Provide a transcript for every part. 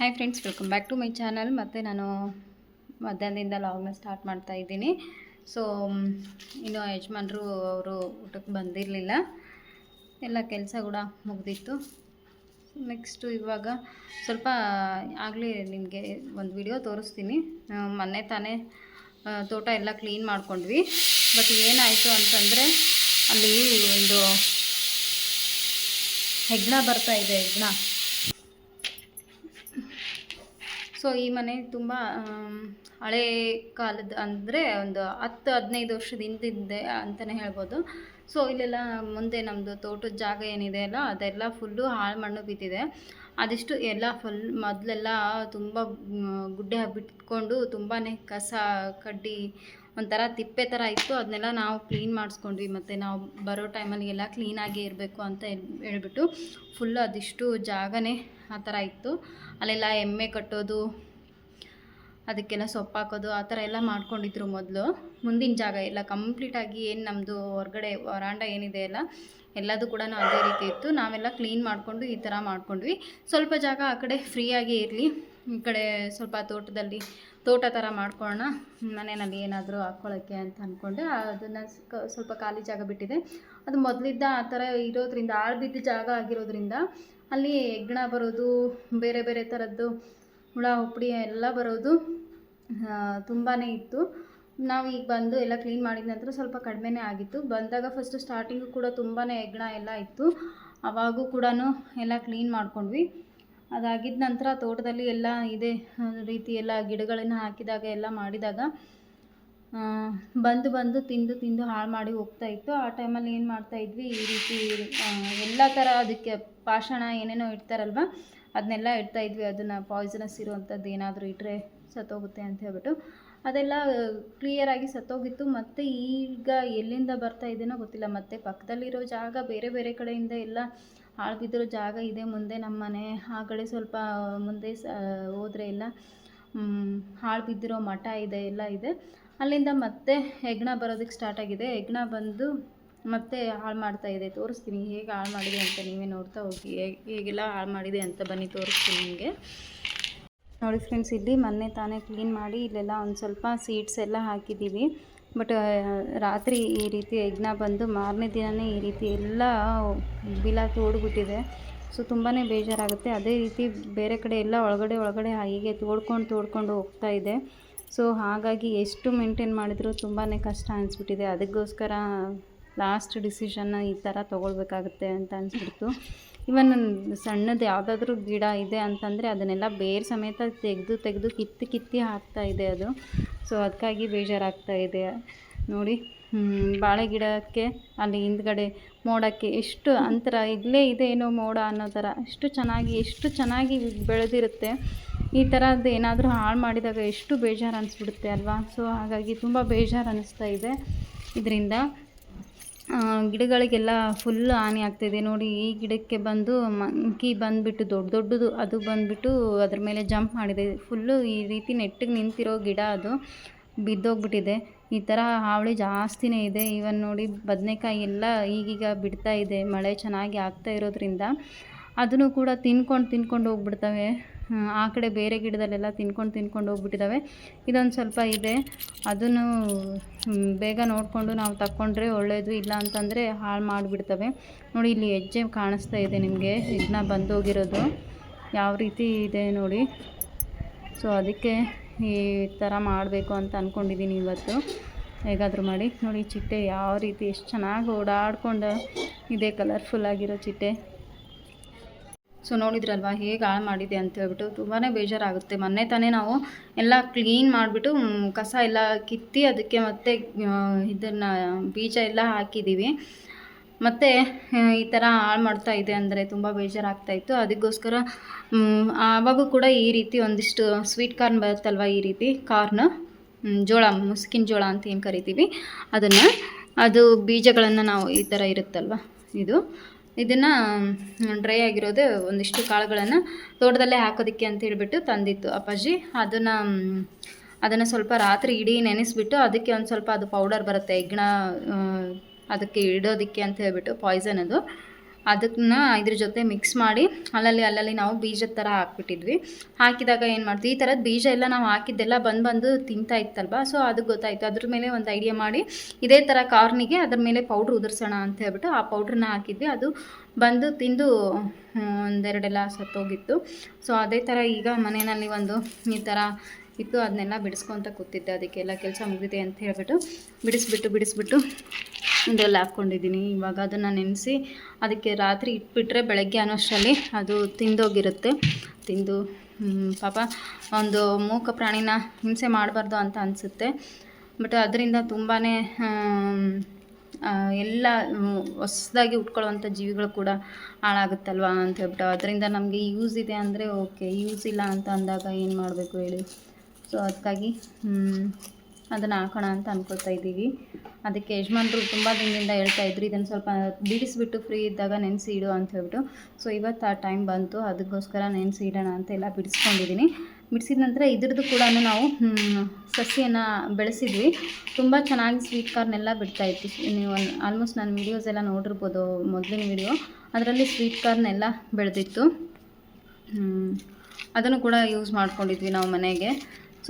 Hi friends welcome back to my channel ಮತ್ತು ನಾನು ಮಧ್ಯಾಹ್ನದಿಂದ ಲಾಗ್ನ ಸ್ಟಾರ್ಟ್ ಮಾಡ್ತಾ ಇದ್ದೀನಿ. ಸೊ ಇನ್ನು ಯಜಮಾನ್ರು ಅವರು ಊಟಕ್ಕೆ ಬಂದಿರಲಿಲ್ಲ. ಎಲ್ಲ ಕೆಲಸ ಕೂಡ ಮುಗ್ದಿತ್ತು. ನೆಕ್ಸ್ಟು ಇವಾಗ ಸ್ವಲ್ಪ ಆಗಲೇ ನಿಮಗೆ ಒಂದು ವಿಡಿಯೋ ತೋರಿಸ್ತೀನಿ. ಮೊನ್ನೆ ತಾನೇ ತೋಟ ಎಲ್ಲ ಕ್ಲೀನ್ ಮಾಡ್ಕೊಂಡ್ವಿ. ಬಟ್ ಏನಾಯಿತು ಅಂತಂದರೆ, ಅಲ್ಲಿ ಒಂದು ಹೆಗ್ಣ ಬರ್ತಾ ಇದೆ ಹೆಗ್ಣ ಸೊ ಈ ಮನೆ ತುಂಬ ಹಳೆ ಕಾಲದ ಅಂದರೆ ಒಂದು ಹತ್ತು, ಹದಿನೈದು ವರ್ಷದ ಹಿಂದಿದ್ದೆ ಅಂತಲೇ ಹೇಳ್ಬೋದು. ಸೊ ಇಲ್ಲೆಲ್ಲ ಮುಂದೆ ನಮ್ಮದು ತೋಟದ ಜಾಗ ಏನಿದೆ ಅಲ್ಲ, ಅದೆಲ್ಲ ಫುಲ್ಲು ಹಾಳು ಮಣ್ಣು ಬಿದ್ದಿದೆ. ಅದಿಷ್ಟು ಎಲ್ಲ ಫುಲ್ ಮೊದಲೆಲ್ಲ ತುಂಬ ಗುಡ್ಡೆ ಬಿಟ್ಕೊಂಡು ತುಂಬಾ ಕಸ, ಕಡ್ಡಿ ಒಂಥರ ತಿಪ್ಪೆ ಥರ ಇತ್ತು, ಅದನ್ನೆಲ್ಲ ನಾವು ಕ್ಲೀನ್ ಮಾಡಿಸ್ಕೊಂಡ್ವಿ. ಮತ್ತು ನಾವು ಬರೋ ಟೈಮಲ್ಲಿ ಎಲ್ಲ ಕ್ಲೀನಾಗೇ ಇರಬೇಕು ಅಂತ ಹೇಳ್- ಹೇಳ್ಬಿಟ್ಟು ಫುಲ್ಲು ಅದಿಷ್ಟು ಜಾಗನೇ ಆ ಥರ ಇತ್ತು. ಅಲ್ಲೆಲ್ಲ ಎಮ್ಮೆ ಕಟ್ಟೋದು, ಅದಕ್ಕೆಲ್ಲ ಸೊಪ್ಪು ಹಾಕೋದು, ಆ ಥರ ಎಲ್ಲ ಮಾಡ್ಕೊಂಡಿದ್ರು ಮೊದಲು. ಮುಂದಿನ ಜಾಗ ಎಲ್ಲ ಕಂಪ್ಲೀಟಾಗಿ ಏನು ನಮ್ಮದು ಹೊರಗಡೆ ವರಾಂಡ ಏನಿದೆ ಅಲ್ಲ ಎಲ್ಲದೂ ಕೂಡ ಅದೇ ರೀತಿ ಇತ್ತು. ನಾವೆಲ್ಲ ಕ್ಲೀನ್ ಮಾಡಿಕೊಂಡು ಈ ಥರ ಮಾಡ್ಕೊಂಡ್ವಿ. ಸ್ವಲ್ಪ ಜಾಗ ಆ ಕಡೆ ಫ್ರೀಯಾಗಿ ಇರಲಿ. ಈ ಕಡೆ ಸ್ವಲ್ಪ ತೋಟದಲ್ಲಿ ತೋಟ ಥರ ಮಾಡ್ಕೊಳ್ಳೋಣ ಮನೆಯಲ್ಲಿ ಏನಾದರೂ ಹಾಕ್ಕೊಳ್ಳೋಕ್ಕೆ ಅಂತ ಅಂದ್ಕೊಂಡೆ ಅದನ್ನು ಸ್ವಲ್ಪ ಖಾಲಿ ಜಾಗ ಬಿಟ್ಟಿದೆ. ಅದು ಮೊದಲಿದ್ದ ಆ ಥರ ಇರೋದ್ರಿಂದ ಆಳು ಬಿದ್ದ ಜಾಗ ಆಗಿರೋದ್ರಿಂದ ಅಲ್ಲಿ ಹೆಗ್ಣ ಬರೋದು, ಬೇರೆ ಬೇರೆ ಥರದ್ದು ಹುಳ ಉಪ್ಪಡಿ ಎಲ್ಲ ಬರೋದು ತುಂಬಾ ಇತ್ತು. ನಾವು ಈಗ ಬಂದು ಎಲ್ಲ ಕ್ಲೀನ್ ಮಾಡಿದ ನಂತರ ಸ್ವಲ್ಪ ಕಡಿಮೆನೇ ಆಗಿತ್ತು. ಬಂದಾಗ ಫಸ್ಟು ಸ್ಟಾರ್ಟಿಂಗು ಕೂಡ ತುಂಬಾ ಹೆಗ್ಣ ಎಲ್ಲ ಇತ್ತು. ಅವಾಗೂ ಕೂಡ ಎಲ್ಲ ಕ್ಲೀನ್ ಮಾಡ್ಕೊಂಡ್ವಿ. ಅದಾಗಿದ್ದ ನಂತರ ತೋಟದಲ್ಲಿ ಎಲ್ಲ ಇದೆ ರೀತಿ ಎಲ್ಲ ಗಿಡಗಳನ್ನು ಹಾಕಿದಾಗ ಎಲ್ಲ ಮಾಡಿದಾಗ ಬಂದು ಬಂದು ತಿಂದು ತಿಂದು ಹಾಳು ಮಾಡಿ ಹೋಗ್ತಾ ಇತ್ತು. ಆ ಟೈಮಲ್ಲಿ ಏನು ಮಾಡ್ತಾ ಇದ್ವಿ, ಈ ರೀತಿ ಎಲ್ಲ ಥರ ಅದಕ್ಕೆ ಪಾಷಾಣ ಏನೇನೋ ಇಡ್ತಾರಲ್ವ ಅದನ್ನೆಲ್ಲ ಇಡ್ತಾ ಇದ್ವಿ. ಅದನ್ನು ಪಾಯ್ಸನಸ್ ಇರುವಂಥದ್ದು ಏನಾದರೂ ಇಟ್ಟರೆ ಸತ್ತೋಗುತ್ತೆ ಅಂತ ಹೇಳ್ಬಿಟ್ಟು. ಅದೆಲ್ಲ ಕ್ಲಿಯರಾಗಿ ಸತ್ತೋಗಿತ್ತು. ಮತ್ತು ಈಗ ಎಲ್ಲಿಂದ ಬರ್ತಾ ಇದೇನೋ ಗೊತ್ತಿಲ್ಲ. ಮತ್ತು ಪಕ್ಕದಲ್ಲಿರೋ ಜಾಗ ಬೇರೆ ಬೇರೆ ಕಡೆಯಿಂದ ಎಲ್ಲ ಹಾಳು ಬಿದ್ದಿರೋ ಜಾಗ ಇದೆ ಮುಂದೆ ನಮ್ಮ ಮನೆ. ಆ ಕಡೆ ಸ್ವಲ್ಪ ಮುಂದೆ ಸ, ಹೋದರೆ ಎಲ್ಲ ಹಾಳು ಬಿದ್ದಿರೋ ಮಠ ಇದೆ, ಎಲ್ಲ ಇದೆ. ಅಲ್ಲಿಂದ ಮತ್ತೆ ಹೆಗ್ಣ ಬರೋದಕ್ಕೆ ಸ್ಟಾರ್ಟ್ ಆಗಿದೆ. ಹೆಗ್ಣ ಬಂದು ಮತ್ತೆ ಹಾಳು ಮಾಡ್ತಾ ಇದೆ. ತೋರಿಸ್ತೀನಿ ಹೇಗೆ ಹಾಳು ಮಾಡಿದೆ ಅಂತ ನೀವೇ ನೋಡ್ತಾ ಹೇಗೆ. ಹೇಗೆಲ್ಲ ಹಾಳು ಮಾಡಿದೆ ಅಂತ ಬನ್ನಿ, ತೋರಿಸ್ತೀನಿ ನಿಮಗೆ. ನೋಡಿ ಫ್ರೆಂಡ್ಸ್ ಇಲ್ಲಿ ಮೊನ್ನೆ ತಾನೇ ಕ್ಲೀನ್ ಮಾಡಿ ಇಲ್ಲೆಲ್ಲ ಒಂದು ಸ್ವಲ್ಪ ಸೀಡ್ಸ್ ಎಲ್ಲ ಹಾಕಿದ್ದೀವಿ. ಬಟ್ ರಾತ್ರಿ ಈ ರೀತಿ ಯಜ್ಞ ಬಂದು ಮಾರನೇ ದಿನವೇ ಈ ರೀತಿ ಎಲ್ಲ ಬಿಲ ತೋಡ್ಬಿಟ್ಟಿದೆ ಸೊ ತುಂಬಾ ಬೇಜಾರಾಗುತ್ತೆ. ಅದೇ ರೀತಿ ಬೇರೆ ಕಡೆ ಎಲ್ಲ ಒಳಗಡೆ ಒಳಗಡೆ ಹೀಗೆ ತೋಡ್ಕೊಂಡು ತೋಡ್ಕೊಂಡು ಹೋಗ್ತಾ ಇದೆ. ಸೊ, ಹಾಗಾಗಿ ಎಷ್ಟು ಮೇಂಟೈನ್ ಮಾಡಿದರೂ ತುಂಬಾ ಕಷ್ಟ ಅನಿಸ್ಬಿಟ್ಟಿದೆ. ಅದಕ್ಕೋಸ್ಕರ ಲಾಸ್ಟ್ ಡಿಸಿಷನ್ನ ಈ ಥರ ತೊಗೊಳ್ಬೇಕಾಗುತ್ತೆ ಅಂತ ಅನಿಸ್ಬಿಡ್ತು. ಇವನ್ ಸಣ್ಣದು ಯಾವುದಾದ್ರೂ ಗಿಡ ಇದೆ ಅಂತಂದರೆ ಅದನ್ನೆಲ್ಲ ಬೇರೆ ಸಮೇತ ತೆಗೆದು ತೆಗೆದು ಕಿತ್ತು ಕಿತ್ತಿ ಹಾಕ್ತಾ ಇದೆ ಅದು. ಸೊ ಅದಕ್ಕಾಗಿ ಬೇಜಾರಾಗ್ತಾ ಇದೆ. ನೋಡಿ ಬಾಳೆ ಗಿಡಕ್ಕೆ ಅಲ್ಲಿ ಹಿಂದ್ಗಡೆ ಮೋಡಕ್ಕೆ ಎಷ್ಟು ಅಂತರ ಇಲ್ಲೇ ಇದೆ ಏನೋ ಮೋಡ ಅನ್ನೋ ಥರ ಎಷ್ಟು ಚೆನ್ನಾಗಿ ಎಷ್ಟು ಚೆನ್ನಾಗಿ ಬೆಳೆದಿರುತ್ತೆ. ಈ ಥರದ್ದು ಏನಾದರೂ ಹಾಳು ಮಾಡಿದಾಗ ಎಷ್ಟು ಬೇಜಾರು ಅನಿಸ್ಬಿಡುತ್ತೆ ಅಲ್ವಾ? ಸೊ ಹಾಗಾಗಿ ತುಂಬ ಬೇಜಾರು ಅನ್ನಿಸ್ತಾ ಇದೆ. ಇದರಿಂದ ಗಿಡಗಳಿಗೆಲ್ಲ ಫುಲ್ ಹಾನಿ ಆಗ್ತಿದೆ. ನೋಡಿ, ಈ ಗಿಡಕ್ಕೆ ಬಂದು ಮಂಕಿ ಬಂದುಬಿಟ್ಟು ದೊಡ್ಡ ದೊಡ್ಡದು, ಅದು ಬಂದುಬಿಟ್ಟು ಅದ್ರ ಮೇಲೆ ಜಂಪ್ ಮಾಡಿದೆ. ಫುಲ್ಲು ಈ ರೀತಿ ನೆಟ್ಟಿಗೆ ನಿಂತಿರೋ ಗಿಡ ಅದು ಬಿದ್ದೋಗ್ಬಿಟ್ಟಿದೆ. ಈ ಥರ ಹಾವಳಿ ಜಾಸ್ತಿನೇ ಇದೆ. ಇವನ್ ನೋಡಿ, ಬದನೆಕಾಯಿ ಎಲ್ಲ ಈಗೀಗ ಬಿಡ್ತಾ ಇದೆ. ಮಳೆ ಚೆನ್ನಾಗಿ ಆಗ್ತಾ ಇರೋದ್ರಿಂದ. ಅದನ್ನು ಕೂಡ ತಿನ್ಕೊಂಡು ತಿನ್ಕೊಂಡು ಹೋಗ್ಬಿಡ್ತವೆ. ಆ ಕಡೆ ಬೇರೆ ಗಿಡದಲ್ಲೆಲ್ಲ ತಿನ್ಕೊಂಡು ತಿನ್ಕೊಂಡು ಹೋಗ್ಬಿಟ್ಟಿದ್ದಾವೆ ಇದೊಂದು ಸ್ವಲ್ಪ ಇದೆ. ಅದನ್ನು ಬೇಗ ನೋಡಿಕೊಂಡು ನಾವು ತಕ್ಕೊಂಡ್ರೆ ಒಳ್ಳೆಯದು ಇಲ್ಲ ಅಂತಂದರೆ ಹಾಳು ಮಾಡಿಬಿಡ್ತವೆ. ನೋಡಿ, ಇಲ್ಲಿ ಹೆಜ್ಜೆ ಕಾಣಿಸ್ತಾ ಇದೆ ನಿಮಗೆ. ಇದನ್ನ ಬಂದೋಗಿರೋದು ಯಾವ ರೀತಿ ಇದೆ ನೋಡಿ. ಸೊ, ಅದಕ್ಕೆ ಈ ಥರ ಮಾಡಬೇಕು ಅಂತ ಅಂದ್ಕೊಂಡಿದ್ದೀನಿ ಇವತ್ತು. ಹೇಗಾದರೂ ಮಾಡಿ. ನೋಡಿ, ಚಿಟ್ಟೆ ಯಾವ ರೀತಿ ಎಷ್ಟು ಚೆನ್ನಾಗಿ ಓಡಾಡ್ಕೊಂಡು ಇದೆ. ಕಲರ್ಫುಲ್ ಆಗಿರೋ ಚಿಟ್ಟೆ. ಸೊ ನೋಡಿದ್ರಲ್ವಾ, ಹೇಗೆ ಹಾಳು ಮಾಡಿದೆ ಅಂತ ಹೇಳ್ಬಿಟ್ಟು ತುಂಬಾ ಬೇಜಾರಾಗುತ್ತೆ. ಮೊನ್ನೆ ತಾನೇ ನಾವು ಎಲ್ಲ ಕ್ಲೀನ್ ಮಾಡಿಬಿಟ್ಟು ಕಸ ಎಲ್ಲ ಕಿತ್ತಿ ಅದಕ್ಕೆ ಮತ್ತೆ ಇದನ್ನು, ಬೀಜ ಎಲ್ಲ ಹಾಕಿದ್ದೀವಿ ಮತ್ತು ಈ ಥರ ಹಾಳು ಮಾಡ್ತಾ ಇದೆ ಅಂದರೆ ತುಂಬ ಬೇಜಾರಾಗ್ತಾಯಿತ್ತು ಅದಕ್ಕೋಸ್ಕರ ಆವಾಗೂ ಕೂಡ ಈ ರೀತಿ ಒಂದಿಷ್ಟು ಸ್ವೀಟ್ ಕಾರ್ನ್ ಬರುತ್ತಲ್ವ ಈ ರೀತಿ, ಕಾರ್ನ್ ಜೋಳ, ಮುಸ್ಕಿನ ಜೋಳ ಅಂತ ಏನು ಕರಿತೀವಿ, ಅದನ್ನು, ಅದು ಬೀಜಗಳನ್ನು ನಾವು ಈ ಥರ ಇರುತ್ತಲ್ವ, ಇದು. ಇದನ್ನು ಡ್ರೈ ಆಗಿರೋದು ಒಂದಿಷ್ಟು ಕಾಳುಗಳನ್ನು ತೋಟದಲ್ಲೇ ಹಾಕೋದಕ್ಕೆ ಅಂತ ಹೇಳಿಬಿಟ್ಟು ತಂದಿತ್ತು ಅಪ್ಪಾಜಿ. ಅದನ್ನು ಅದನ್ನು ಸ್ವಲ್ಪ ರಾತ್ರಿ ಇಡೀ ನೆನೆಸಿಬಿಟ್ಟು ಅದಕ್ಕೆ ಒಂದು ಸ್ವಲ್ಪ ಅದು ಪೌಡರ್ ಬರುತ್ತೆ ಹೆಗ್ಣ ಅದಕ್ಕೆ ಇಡೋದಕ್ಕೆ ಅಂತ ಹೇಳಿಬಿಟ್ಟು ಪಾಯ್ಸನ್ ಅದು. ಅದನ್ನ ಇದ್ರ ಜೊತೆ ಮಿಕ್ಸ್ ಮಾಡಿ ಅಲ್ಲಲ್ಲಿ ಅಲ್ಲಲ್ಲಿ ನಾವು ಬೀಜದ ಥರ ಹಾಕ್ಬಿಟ್ಟಿದ್ವಿ. ಹಾಕಿದಾಗ ಏನು ಮಾಡ್ತೀವಿ? ಈ ಥರದ ಬೀಜ ಎಲ್ಲ ನಾವು ಹಾಕಿದ್ದೆಲ್ಲ ಬಂದು ಬಂದು ತಿಂತಾ ಇತ್ತಲ್ವ? ಸೊ ಅದು ಗೊತ್ತಾಯಿತು. ಅದ್ರ ಮೇಲೆ ಒಂದು ಐಡಿಯಾ ಮಾಡಿ ಇದೇ ಥರ ಕಾರ್ನಿಗೆ ಅದ್ರ ಮೇಲೆ ಪೌಡ್ರ್ ಉದುರ್ಸೋಣ ಅಂತ ಹೇಳ್ಬಿಟ್ಟು ಆ ಪೌಡ್ರನ್ನ ಹಾಕಿದ್ವಿ. ಅದು ಬಂದು ತಿಂದು ಒಂದೆರಡೆಲ್ಲ ಸತ್ತೋಗಿತ್ತು. ಸೊ ಅದೇ ಥರ ಈಗ ಮನೆಯಲ್ಲಿ ಒಂದು ಈ ಥರ ಇತ್ತು. ಅದನ್ನೆಲ್ಲ ಬಿಡಿಸ್ಕೊತ ಕೂತಿದ್ದೆ. ಅದಕ್ಕೆಲ್ಲ ಕೆಲಸ ಮುಗಿದಿದೆ ಅಂತ ಹೇಳ್ಬಿಟ್ಟು ಬಿಡಿಸ್ಬಿಟ್ಟು ಬಿಡಿಸ್ಬಿಟ್ಟು ಇದೆಲ್ಲ ಹಾಕ್ಕೊಂಡಿದ್ದೀನಿ ಇವಾಗ ಅದನ್ನು ನೆನೆಸಿ ಅದಕ್ಕೆ ರಾತ್ರಿ ಇಟ್ಬಿಟ್ರೆ ಬೆಳಗ್ಗೆ ಅನ್ನೋಷ್ಟರಲ್ಲಿ ಅದು ತಿಂದೋಗಿರುತ್ತೆ. ತಿಂದು ಪಾಪ ಒಂದು ಮೂಕ ಪ್ರಾಣಿನ ಹಿಂಸೆ ಮಾಡಬಾರ್ದು ಅಂತ ಅನಿಸುತ್ತೆ. ಬಟ್ ಅದರಿಂದ ತುಂಬಾ ಎಲ್ಲ ಹೊಸದಾಗಿ ಉಟ್ಕೊಳ್ಳುವಂಥ ಜೀವಿಗಳು ಕೂಡ ಹಾಳಾಗುತ್ತಲ್ವ ಅಂತ ಹೇಳ್ಬಿಟ್ಟು ಅದರಿಂದ ನಮಗೆ ಯೂಸ್ ಇದೆ ಅಂದರೆ ಓಕೆ, ಯೂಸ್ ಇಲ್ಲ ಅಂತ ಅಂದಾಗ ಏನು ಮಾಡಬೇಕು ಹೇಳಿ. ಸೊ ಅದಕ್ಕಾಗಿ ಅದನ್ನು ಹಾಕೋಣ ಅಂತ ಅಂದ್ಕೊಳ್ತಾ ಇದ್ದೀವಿ. ಅದಕ್ಕೆ ಯಜಮಾನ್ರು ತುಂಬ ದಿನದಿಂದ ಹೇಳ್ತಾ ಇದ್ರು, ಇದನ್ನು ಸ್ವಲ್ಪ ಬಿಡಿಸಿಬಿಟ್ಟು ಫ್ರೀ ಇದ್ದಾಗ ನೆನೆಸಿ ಇಡು ಅಂತ ಹೇಳ್ಬಿಟ್ಟು. ಸೊ ಇವತ್ತು ಆ ಟೈಮ್ ಬಂತು, ಅದಕ್ಕೋಸ್ಕರ ನೆನೆಸಿ ಇಡೋಣ ಅಂತ ಎಲ್ಲ ಬಿಡಿಸ್ಕೊಂಡಿದ್ದೀನಿ. ಬಿಡಿಸಿದ ನಂತರ ಇದ್ರದ್ದು ಕೂಡ ನಾವು ಸಸಿಯನ್ನು ಬೆಳೆಸಿದ್ವಿ. ತುಂಬ ಚೆನ್ನಾಗಿ ಸ್ವೀಟ್ ಬಿಡ್ತಾ ಇತ್ತು. ನೀವು ಆಲ್ಮೋಸ್ಟ್ ನಾನು ವೀಡಿಯೋಸ್ ಎಲ್ಲ ನೋಡಿರ್ಬೋದು, ಮೊದಲಿನ ವೀಡಿಯೋ ಅದರಲ್ಲಿ ಸ್ವೀಟ್ ಕಾರ್ನೆಲ್ಲ ಬೆಳೆದಿತ್ತು. ಅದನ್ನು ಕೂಡ ಯೂಸ್ ಮಾಡ್ಕೊಂಡಿದ್ವಿ ನಾವು ಮನೆಗೆ.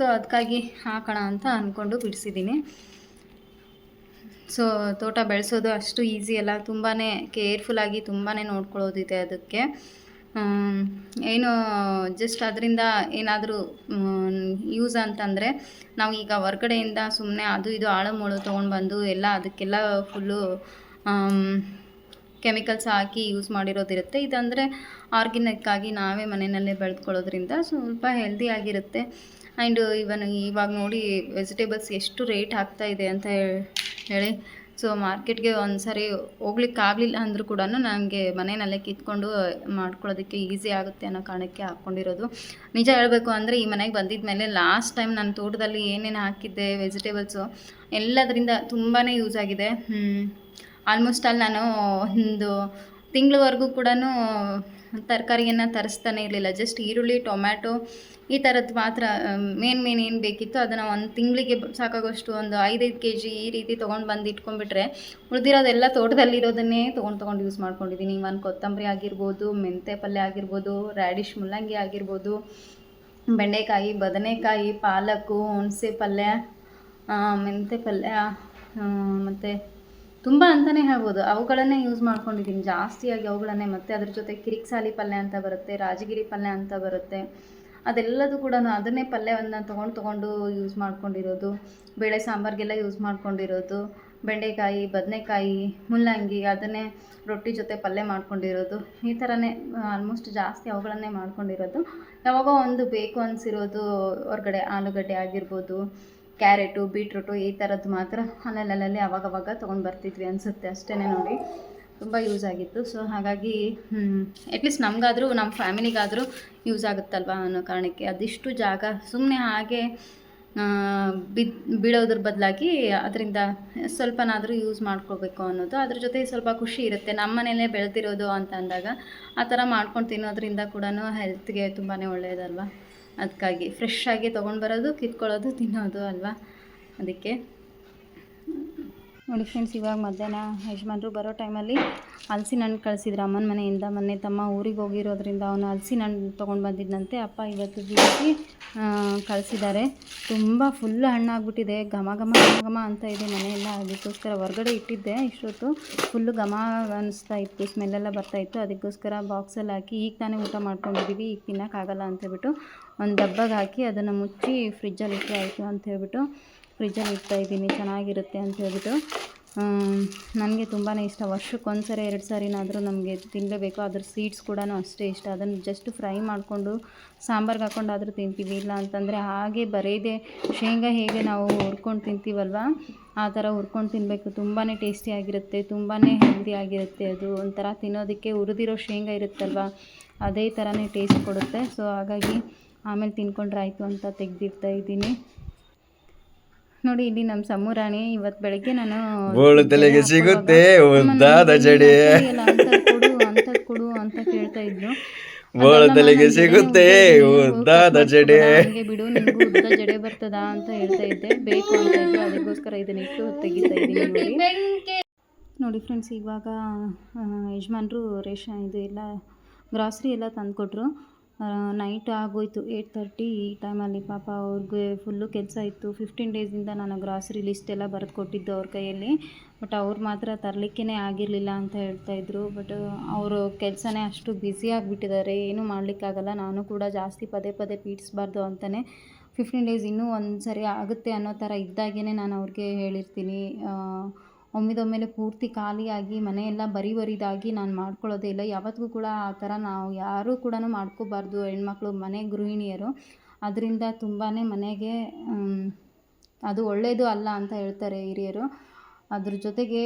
ಸೊ ಅದಕ್ಕಾಗಿ ಹಾಕೋಣ ಅಂತ ಅಂದ್ಕೊಂಡು ಬಿಡಿಸಿದ್ದೀನಿ. ಸೊ ತೋಟ ಬೆಳೆಸೋದು ಅಷ್ಟು ಈಸಿ ಅಲ್ಲ ತುಂಬಾ ಕೇರ್ಫುಲ್ಲಾಗಿ ತುಂಬಾ ನೋಡ್ಕೊಳ್ಳೋದಿದೆ ಅದಕ್ಕೆ. ಏನು ಜಸ್ಟ್ ಅದರಿಂದ ಏನಾದರೂ ಯೂಸ್ ಅಂತಂದರೆ ನಾವು ಈಗ ಹೊರ್ಗಡೆಯಿಂದ ಸುಮ್ಮನೆ ಅದು ಇದು ಆಳು ಮುಳು ತೊಗೊಂಡು ಬಂದು ಎಲ್ಲ ಅದಕ್ಕೆಲ್ಲ ಫುಲ್ಲು ಕೆಮಿಕಲ್ಸ್ ಹಾಕಿ ಯೂಸ್ ಮಾಡಿರೋದಿರುತ್ತೆ. ಇದಂದರೆ ಆರ್ಗ್ಯಾನಿಕ್ಕಾಗಿ ನಾವೇ ಮನೆಯಲ್ಲೇ ಬೆಳೆದ್ಕೊಳ್ಳೋದ್ರಿಂದ ಸ್ವಲ್ಪ ಹೆಲ್ದಿ ಆಗಿರುತ್ತೆ. ಆ್ಯಂಡ್ ಇವನ್ ಇವಾಗ ನೋಡಿ ವೆಜಿಟೇಬಲ್ಸ್ ಎಷ್ಟು ರೇಟ್ ಆಗ್ತಾ ಇದೆ ಅಂತ ಹೇಳ್- ಸೊ ಮಾರ್ಕೆಟ್ಗೆ ಒಂದು ಸಾರಿ ಹೋಗ್ಲಿಕ್ಕೆ ಆಗಲಿಲ್ಲ ಅಂದರೂ ಕೂಡ ನನಗೆ ಮನೆಯಲ್ಲೇ ಕಿತ್ಕೊಂಡು ಮಾಡ್ಕೊಳ್ಳೋದಕ್ಕೆ ಈಸಿ ಆಗುತ್ತೆ ಅನ್ನೋ ಕಾರಣಕ್ಕೆ ಹಾಕ್ಕೊಂಡಿರೋದು. ನಿಜ ಹೇಳಬೇಕು ಅಂದರೆ ಈ ಮನೆಗೆ ಬಂದಿದ್ದ ಮೇಲೆ ಲಾಸ್ಟ್ ಟೈಮ್ ನನ್ನ ತೋಟದಲ್ಲಿ ಏನೇನು ಹಾಕಿದ್ದೆ ವೆಜಿಟೇಬಲ್ಸು ಎಲ್ಲದರಿಂದ ತುಂಬಾ ಯೂಸ್ ಆಗಿದೆ. ಆಲ್ಮೋಸ್ಟ್ ಅಲ್ಲಿ ನಾನು ಒಂದು ತಿಂಗಳವರೆಗೂ ಕೂಡ ತರಕಾರಿಯನ್ನು ತರಿಸ್ತಾನೆ ಇರಲಿಲ್ಲ. ಜಸ್ಟ್ ಈರುಳ್ಳಿ, ಟೊಮ್ಯಾಟೊ ಈ ಥರದ್ದು ಮಾತ್ರ ಮೇನ್ ಮೇನ್ ಏನು ಬೇಕಿತ್ತು ಅದನ್ನು ಒಂದು ತಿಂಗಳಿಗೆ ಸಾಕಾಗೋಷ್ಟು ಒಂದು ಐದೈದು ಕೆ ಜಿ ಈ ರೀತಿ ತೊಗೊಂಡು ಬಂದು ಇಟ್ಕೊಂಡ್ಬಿಟ್ರೆ ಉಳಿದಿರೋದೆಲ್ಲ ತೋಟದಲ್ಲಿರೋದನ್ನೇ ತೊಗೊಂಡು ತೊಗೊಂಡು ಯೂಸ್ ಮಾಡ್ಕೊಂಡಿದ್ದೀನಿ ಒಂದು ಕೊತ್ತಂಬರಿ ಆಗಿರ್ಬೋದು ಮೆಂತೆ ಪಲ್ಯ ಆಗಿರ್ಬೋದು ರ್ಯಾಡಿಶ್ ಮುಲ್ಲಂಗಿ ಆಗಿರ್ಬೋದು, ಬೆಂಡೆಕಾಯಿ, ಬದನೆಕಾಯಿ ಪಾಲಕ್ಕು ಹುಣಸೆ ಪಲ್ಯ ಮೆಂತೆ ಪಲ್ಯ ಮತ್ತು ತುಂಬ ಅಂತಲೇ ಹೇಳ್ಬೋದು. ಅವುಗಳನ್ನೇ ಯೂಸ್ ಮಾಡ್ಕೊಂಡಿದ್ದೀನಿ ಜಾಸ್ತಿಯಾಗಿ ಅವುಗಳನ್ನೇ ಮತ್ತು ಅದ್ರ ಜೊತೆ ಕಿರಿಕ್ಸಾಲಿ ಪಲ್ಯ ಅಂತ ಬರುತ್ತೆ, ರಾಜಗಿರಿ ಪಲ್ಯ ಅಂತ ಬರುತ್ತೆ. ಅದೆಲ್ಲದೂ ಕೂಡ ಅದನ್ನೇ ಪಲ್ಯವನ್ನು ತೊಗೊಂಡು ತೊಗೊಂಡು ಯೂಸ್ ಮಾಡ್ಕೊಂಡಿರೋದು. ಬೇಳೆ ಸಾಂಬಾರಿಗೆಲ್ಲ ಯೂಸ್ ಮಾಡ್ಕೊಂಡಿರೋದು. ಬೆಂಡೆಕಾಯಿ, ಬದನೆಕಾಯಿ, ಮುಲ್ಲಂಗಿ ಅದನ್ನೇ ರೊಟ್ಟಿ ಜೊತೆ ಪಲ್ಯ ಮಾಡ್ಕೊಂಡಿರೋದು. ಈ ಥರನೇ ಆಲ್ಮೋಸ್ಟ್ ಜಾಸ್ತಿ ಅವುಗಳನ್ನೇ ಮಾಡ್ಕೊಂಡಿರೋದು. ಯಾವಾಗ ಒಂದು ಬೇಕು ಅನಿಸಿರೋದು, ಹೊರಗಡೆ ಆಲೂಗಡ್ಡೆ ಆಗಿರ್ಬೋದು ಕ್ಯಾರೆಟು, ಬೀಟ್ರೂಟು, ಈ ಥರದ್ದು ಮಾತ್ರ ಅಲ್ಲಲ್ಲಲ್ಲಿ ಅವಾಗವಾಗ ತೊಗೊಂಡು ಬರ್ತಿದ್ವಿ ಅನಿಸುತ್ತೆ ಅಷ್ಟೇ ನೋಡಿ. ತುಂಬ ಯೂಸ್ ಆಗಿತ್ತು. ಸೊ ಹಾಗಾಗಿ ಅಟ್ಲೀಸ್ಟ್ ನಮಗಾದರೂ ನಮ್ಮ ಫ್ಯಾಮಿಲಿಗಾದರೂ ಯೂಸ್ ಆಗುತ್ತಲ್ವಾ ಅನ್ನೋ ಕಾರಣಕ್ಕೆ ಅದಿಷ್ಟು ಜಾಗ ಸುಮ್ಮನೆ ಹಾಗೆ ಬಿದ್, ಬೀಳೋದ್ರ ಬದಲಾಗಿ ಅದರಿಂದ ಸ್ವಲ್ಪನಾದರೂ ಯೂಸ್ ಮಾಡ್ಕೋಬೇಕು ಅನ್ನೋದು. ಅದ್ರ ಜೊತೆ ಸ್ವಲ್ಪ ಖುಷಿ ಇರುತ್ತೆ. ನಮ್ಮ ಮನೇಲೇ ಬೆಳೆದಿರೋದು ಅಂತ ಅಂದಾಗ ಆ ಥರ ಮಾಡ್ಕೊಂಡು ತಿನ್ನೋದ್ರಿಂದ ಕೂಡ ಹೆಲ್ತ್ಗೆ ತುಂಬಾ ಒಳ್ಳೆಯದಲ್ವಾ ಅದಕ್ಕಾಗಿ ಫ್ರೆಶ್ ಆಗಿ ತೊಗೊಂಡು ಬರೋದು ಕಿತ್ಕೊಳ್ಳೋದು ತಿನ್ನೋದು ಅಲ್ವಾ? ಅದಕ್ಕೆ ನೋಡಿ ಫ್ರೆಂಡ್ಸ್ ಇವಾಗ ಮಧ್ಯಾಹ್ನ ಯಜಮಾನ್ರು ಬರೋ ಟೈಮಲ್ಲಿ ಹಲ್ಸಿನ ಹಣ್ಣು ಕಳಿಸಿದ್ರು. ಅಮ್ಮನ ಮನೆಯಿಂದ, ಮೊನ್ನೆ ತಮ್ಮ ಊರಿಗೆ ಹೋಗಿರೋದ್ರಿಂದ ಅವನು ಹಲ್ಸಿನ ಹಣ್ಣು ತೊಗೊಂಡು ಬಂದಿದ್ದಂತೆ ಅಪ್ಪ ಇವತ್ತು ಬಿಡಿಸಿ ಕಳಿಸಿದ್ದಾರೆ. ತುಂಬ ಫುಲ್ ಹಣ್ಣಾಗ್ಬಿಟ್ಟಿದೆ. ಘಮ ಘಮ ಘಮ ಘಮ ಅಂತ ಇದೆ ಮನೆಯೆಲ್ಲ. ಅದಕ್ಕೋಸ್ಕರ ಹೊರಗಡೆ ಇಟ್ಟಿದ್ದೆ ಇಷ್ಟೊತ್ತು. ಫುಲ್ಲು ಘಮ ಅನಿಸ್ತಾ ಇತ್ತು ಸ್ಮೆಲ್ಲೆಲ್ಲ ಬರ್ತಾ ಇತ್ತು. ಅದಕ್ಕೋಸ್ಕರ ಬಾಕ್ಸಲ್ಲಿ ಹಾಕಿ, ಈಗ ತಾನೇ ಊಟ ಮಾಡ್ಕೊಂಡಿದ್ದೀವಿ ಈಗ ತಿನ್ನೋಕ್ಕಾಗಲ್ಲ ಅಂತೇಳ್ಬಿಟ್ಟು ಒಂದು ಡಬ್ಬಗೆ ಹಾಕಿ ಅದನ್ನು ಮುಚ್ಚಿ ಫ್ರಿಜ್ಜಲ್ಲಿ ಇಟ್ಟರೆ ಆಯಿತು ಅಂತ ಹೇಳ್ಬಿಟ್ಟು ಫ್ರಿಜ್ಜಲ್ಲಿ ಇಡ್ತಾ ಇದ್ದೀನಿ, ಚೆನ್ನಾಗಿರುತ್ತೆ ಅಂತ ಹೇಳ್ಬಿಟ್ಟು. ನನಗೆ ತುಂಬಾ ಇಷ್ಟ. ವರ್ಷಕ್ಕೊಂದು ಸರಿ ಎರಡು ಸಾರಿನಾದರೂ ನಮಗೆ ತಿನ್ನಲೇಬೇಕು ಅದ್ರ ಸೀಡ್ಸ್ ಕೂಡ ಅಷ್ಟೇ ಇಷ್ಟ. ಅದನ್ನು ಜಸ್ಟ್ ಫ್ರೈ ಮಾಡಿಕೊಂಡು, ಸಾಂಬಾರ್ಗೆ ಹಾಕ್ಕೊಂಡಾದರೂ ತಿಂತೀವಿ. ಇಲ್ಲ ಅಂತಂದರೆ ಹಾಗೆ ಬರೆಯದೆ ಶೇಂಗಾ ಹೇಗೆ ನಾವು ಹುರ್ಕೊಂಡು ತಿಂತೀವಲ್ವ? ಆ ಥರ ಹುರ್ಕೊಂಡು ತಿನ್ನಬೇಕು ತುಂಬಾ ಟೇಸ್ಟಿಯಾಗಿರುತ್ತೆ ತುಂಬಾ ಹೆಲ್ದಿ ಆಗಿರುತ್ತೆ ಅದು. ಒಂಥರ ತಿನ್ನೋದಕ್ಕೆ ಹುರಿದಿರೋ ಶೇಂಗಾ ಇರುತ್ತಲ್ವ? ಅದೇ ಥರನೇ ಟೇಸ್ಟ್ ಕೊಡುತ್ತೆ. ಸೊ ಹಾಗಾಗಿ ಆಮೇಲೆ ತಿನ್ಕೊಂಡ್ರೆ ಆಯಿತು ಅಂತ ತೆಗೆದಿರ್ತಾ ಇದ್ದೀನಿ. ನೋಡಿ ಇಲ್ಲಿ ನಮ್ಮ ಸಮೂರಾಣಿ ಇವತ್ತು ಬೆಳಗ್ಗೆ ನಾನು ಬೋಳು ತಲೆಗೆ ಸಿಗುತ್ತೆ ಉದ್ದಾದ ಜಡೆ. ಅಂಥದ್ದು ಕೊಡು ಅಂತ ಕೇಳ್ತಾ ಇದ್ರು. ಬೋಳು ತಲೆಗೆ ಸಿಗುತ್ತೆ ಉದ್ದಾದ ಜಡೆ? ಬಿಡು ನಿನಗೂ ಉದ್ದ ಜಡೆ ಬರ್ತದಾ ಅಂತ ಹೇಳ್ತಾ ಇದ್ದೆ. ಬೇಕು ಅಂತ ಇದ್ರು ಅದಕ್ಕೋಸ್ಕರ ಇದನ್ನಿಟ್ಟು ತೆಗಿತಾ ಇದ್ದೀನಿ ನೋಡಿ. ನೋಡಿ ಫ್ರೆಂಡ್ಸ್ ಇವಾಗ ಯಜಮಾನ್ರು ರೇಷನ್ ಇದು ಎಲ್ಲ ಗ್ರಾಸರಿ ಎಲ್ಲ ತಂದುಕೊಟ್ರು. ನೈಟ್ ಆಗೋಯ್ತು. ಏಯ್ಟ್ ತರ್ಟಿ ಈ ಟೈಮಲ್ಲಿ ಪಾಪ ಅವ್ರಿಗೆ ಫುಲ್ಲು ಕೆಲಸ ಇತ್ತು. ಫಿಫ್ಟೀನ್ ಡೇಸಿಂದ ನಾನು ಗ್ರಾಸರಿ ಲಿಸ್ಟ್ ಎಲ್ಲ ಬರೆದು ಕೊಟ್ಟಿದ್ದು ಅವ್ರ ಕೈಯಲ್ಲಿ. ಬಟ್ ಅವ್ರು ಮಾತ್ರ ತರಲಿಕ್ಕೇ ಆಗಿರಲಿಲ್ಲ ಅಂತ ಹೇಳ್ತಾಯಿದ್ರು ಬಟ್ ಅವರು ಕೆಲಸನೇ ಅಷ್ಟು ಬ್ಯುಸಿ ಆಗಿಬಿಟ್ಟಿದ್ದಾರೆ. ಏನೂ ಮಾಡಲಿಕ್ಕಾಗಲ್ಲ. ನಾನು ಕೂಡ ಜಾಸ್ತಿ ಪದೇ ಪದೇ ಪೀಡಿಸ್ಬಾರ್ದು ಅಂತಲೇ ಫಿಫ್ಟೀನ್ ಡೇಸ್ ಇನ್ನೂ ಒಂದು ಸರಿ ಆಗುತ್ತೆ ಅನ್ನೋ ಥರ ಇದ್ದಾಗೇ ನಾನು ಅವ್ರಿಗೆ ಹೇಳಿರ್ತೀನಿ. ಒಮ್ಮಿದೊಮ್ಮೆಲೆ ಪೂರ್ತಿ ಖಾಲಿಯಾಗಿ, ಮನೆಯೆಲ್ಲ ಬರಿ ಬರಿದಾಗಿ ನಾನು ಮಾಡ್ಕೊಳ್ಳೋದೇ ಇಲ್ಲ. ಯಾವತ್ತಿಗೂ ಕೂಡ ಆ ಥರ ನಾವು ಯಾರೂ ಕೂಡ ಮಾಡ್ಕೋಬಾರ್ದು ಹೆಣ್ಮಕ್ಳು, ಮನೆ ಗೃಹಿಣಿಯರು. ಅದರಿಂದ ತುಂಬಾ ಮನೆಗೆ ಅದು ಒಳ್ಳೆಯದು ಅಲ್ಲ ಅಂತ ಹೇಳ್ತಾರೆ ಹಿರಿಯರು. ಅದ್ರ ಜೊತೆಗೆ